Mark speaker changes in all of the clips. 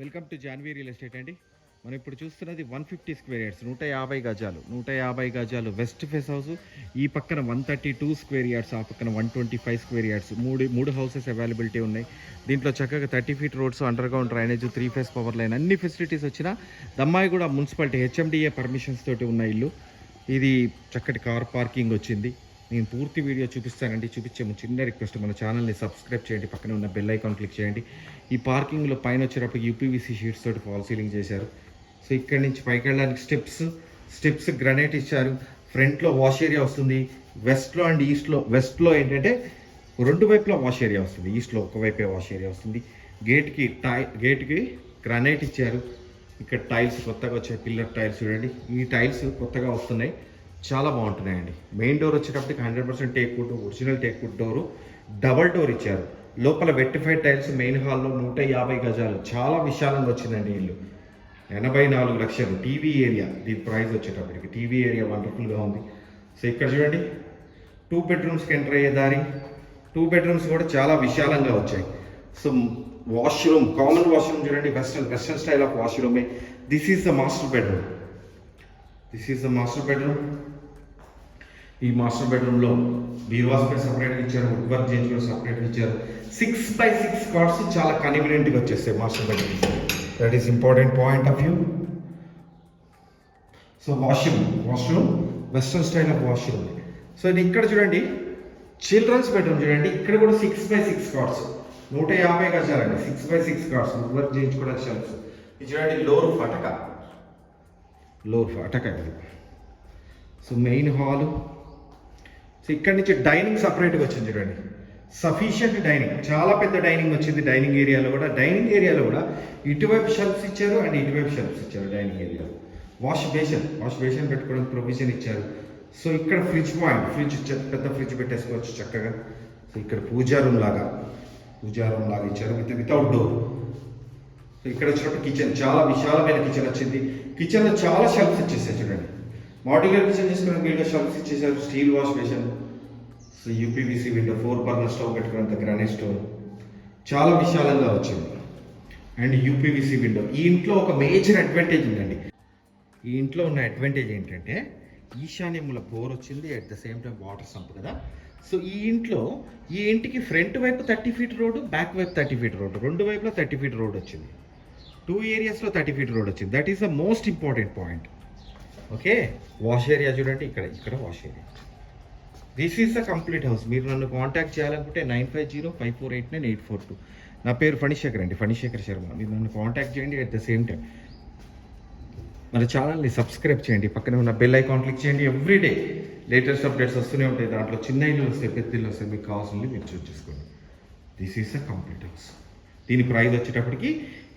Speaker 1: Welcome to Janvi real estate అండి. మనం ఇప్పుడు చూస్తున్నది వన్ ఫిఫ్టీ స్క్వేర్ యార్డ్స్ నూట యాభై గజాలు నూట యాభై గజాలు వెస్ట్ ఫేస్ హౌస్ ఈ పక్కన one thirty two square yards ఆ పక్కన one twenty five square yards. మూడు మూడు హౌసెస్ అవైలబిలిటీ ఉన్నాయి. దీంట్లో చక్కగా thirty feet roads under ground drainage three phase power line అన్ని ఫెసిలిటీస్ వచ్చినా దమ్మాయిగూడ మున్సిపాలిటీ హెచ్ఎండిఏ పర్మిషన్స్ తోటి ఉన్న ఇల్లు. ఇది చక్కటి కార్ పార్కింగ్ వచ్చింది. నేను పూర్తి వీడియో చూపిస్తానండి. చూపించే ముందు చిన్న రిక్వెస్ట్ మన ఛానల్ని సబ్స్క్రైబ్ చేయండి. పక్కనే ఉన్న బెల్ ఐకాన్ క్లిక్ చేయండి. ఈ పార్కింగ్లో పైన వచ్చేటప్పుడు యూపీవీసీ షీట్స్ తోటి ఫాల్ సీలింగ్ చేశారు. సో ఇక్కడి నుంచి పైకి వెళ్ళడానికి స్టెప్స్ స్టెప్స్ గ్రనైట్ ఇచ్చారు. ఫ్రంట్లో వాష్ ఏరియా వస్తుంది. వెస్ట్లో అండ్ ఈస్ట్లో వెస్ట్లో ఏంటంటే రెండు వైపులా వాష్ ఏరియా వస్తుంది. ఈస్ట్లో ఒకవైపే వాష్ ఏరియా వస్తుంది. గేట్కి టై గేట్కి గ్రానైట్ ఇచ్చారు. ఇక్కడ టైల్స్ కొత్తగా వచ్చాయి. పిల్లర్ టైల్స్ చూడండి. ఈ టైల్స్ కొత్తగా వస్తున్నాయి. చాలా బాగుంటున్నాయండి. మెయిన్ డోర్ వచ్చేటప్పటికి hundred percent teak wood original teak wood door. Double door ఇచ్చారు. లోపల వెట్టిఫైడ్ టైల్స్ మెయిన్ హాల్లో నూట యాభై గజాలు. చాలా విశాలంగా వచ్చిందండి ఇల్లు. ఎనభై నాలుగు లక్షలు. TV area. దీని ప్రైస్ వచ్చేటప్పటికి టీవీ ఏరియా వండర్ఫుల్గా ఉంది. సో ఇక్కడ చూడండి. టూ బెడ్రూమ్స్కి ఎంటర్ అయ్యే దారి. టూ బెడ్రూమ్స్ కూడా చాలా విశాలంగా వచ్చాయి. సో వాష్రూమ్ కామన్ వాష్రూమ్ చూడండి. Western western style of వాష్రూమే. This is the master bedroom. This is the master bedroom. ఈ మాస్టర్ బెడ్రూమ్లో బీరువా స్పేస్ సపరేట్గా ఇచ్చారు వుడ్ వర్క్ చేయించుకొని సపరేట్గా ఇచ్చారు. సిక్స్ బై సిక్స్ కార్డ్స్ చాలా కన్వీనియంట్గా వచ్చేస్తాయి master bedroom that is important point of view so washroom washroom western style of washroom so ఇది ఇక్కడ చూడండి చిల్డ్రన్స్ బెడ్రూమ్ చూడండి. ఇక్కడ కూడా సిక్స్ బై సిక్స్ కార్డ్స్ నూట యాభై గజాలండి. Six by six cupboards wood work చేయించుకోవడానికి షెల్ఫ్స్ ఇది చూడండి లోర్ ఫటక. లోర్ ఫటక ఇది. సో మెయిన్ హాలు సో ఇక్కడి నుంచి డైనింగ్ సపరేట్గా వచ్చింది చూడండి. సఫిషియంట్ డైనింగ్ చాలా పెద్ద డైనింగ్ వచ్చింది డైనింగ్ ఏరియాలో కూడా. డైనింగ్ ఏరియాలో కూడా ఇటువైపు షెల్ఫ్స్ ఇచ్చారు అండ్ ఇటువైపు షెల్ఫ్స్ ఇచ్చారు డైనింగ్ ఏరియాలో. వాష్ బేషన్ వాష్ బేషన్ పెట్టుకోవడానికి ప్రొవిజన్ ఇచ్చారు. సో ఇక్కడ ఫ్రిడ్జ్ పాయింట్ ఫ్రిడ్జ్ పెద్ద ఫ్రిడ్జ్ పెట్టేసుకోవచ్చు చక్కగా. సో ఇక్కడ పూజా రూమ్ లాగా. పూజా రూమ్ లాగా ఇచ్చారు విత్ వితౌట్ డోర్ సో ఇక్కడ వచ్చినప్పుడు కిచెన్ చాలా విశాలమైన కిచెన్ వచ్చింది. కిచెన్లో చాలా షెల్ఫ్స్ ఇచ్చేసాయి చూడండి. మాడ్యులర్ కిచెన్ చేసుకున్న వీళ్ళకి షాప్స్ ఇచ్చేసారు steel wash basin so UPVC window four burner stove పెట్టుకున్నంత granite stove చాలా విశాలంగా వచ్చింది. And UPVC window. ఈ ఇంట్లో ఒక మేజర్ అడ్వాంటేజ్ ఉందండి. ఈ ఇంట్లో ఉన్న అడ్వాంటేజ్ ఏంటంటే ఈశాన్యముల బోర్ వచ్చింది at the same time water sump కదా. సో ఈ ఇంట్లో ఈ ఇంటికి ఫ్రంట్ వైపు థర్టీ ఫీట్ రోడ్డు బ్యాక్ వైపు థర్టీ ఫీట్ రోడ్డు రెండు వైపులో థర్టీ ఫీట్ రోడ్ వచ్చింది. టూ ఏరియాస్లో థర్టీ ఫీట్ రోడ్ వచ్చింది. That is the most important point okay wash area చూడండి ఇక్కడ ఇక్కడ wash area this is the complete house మీరు నన్ను కాంటాక్ట్ చేయాలనుకుంటే nine five zero five four eight nine eight four two నా పేరు ఫణిశేఖర్ అండి ఫణిశేఖర్ శర్మ. మీరు నన్ను కాంటాక్ట్ చేయండి అట్ ద సేమ్ టైం మన ఛానల్ని సబ్స్క్రైబ్ చేయండి పక్కనే ఉన్న బెల్ ఐకాన్ క్లిక్ చేయండి ఎవ్రీడే లేటెస్ట్ అప్డేట్స్ వస్తూనే ఉంటాయి. దాంట్లో చిన్న ఇల్లు వస్తాయి పెద్ద ఇల్లు వస్తాయి మీకు కావాల్సింది మీరు చూస్ చేసుకోండి. This is a complete house దీని ప్రైస్ వచ్చేటప్పటికి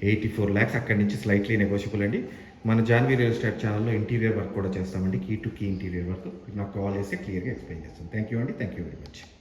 Speaker 1: ఎయిటీ ఫోర్ ల్యాక్స్ అక్కడి నుంచి స్లైట్లీ నెగోషియబుల్ అండి. మన జాన్వీ రియల్ ఎస్టేట్ ఛానల్లో ఇంటీరియర్ వర్క్ కూడా చేస్తామండి. Key to key interior work. నాకు కాల్ చేసి క్లియర్గా ఎక్స్ప్లెయిన్ చేస్తాం. థ్యాంక్ యూ అండి. Thank you very much.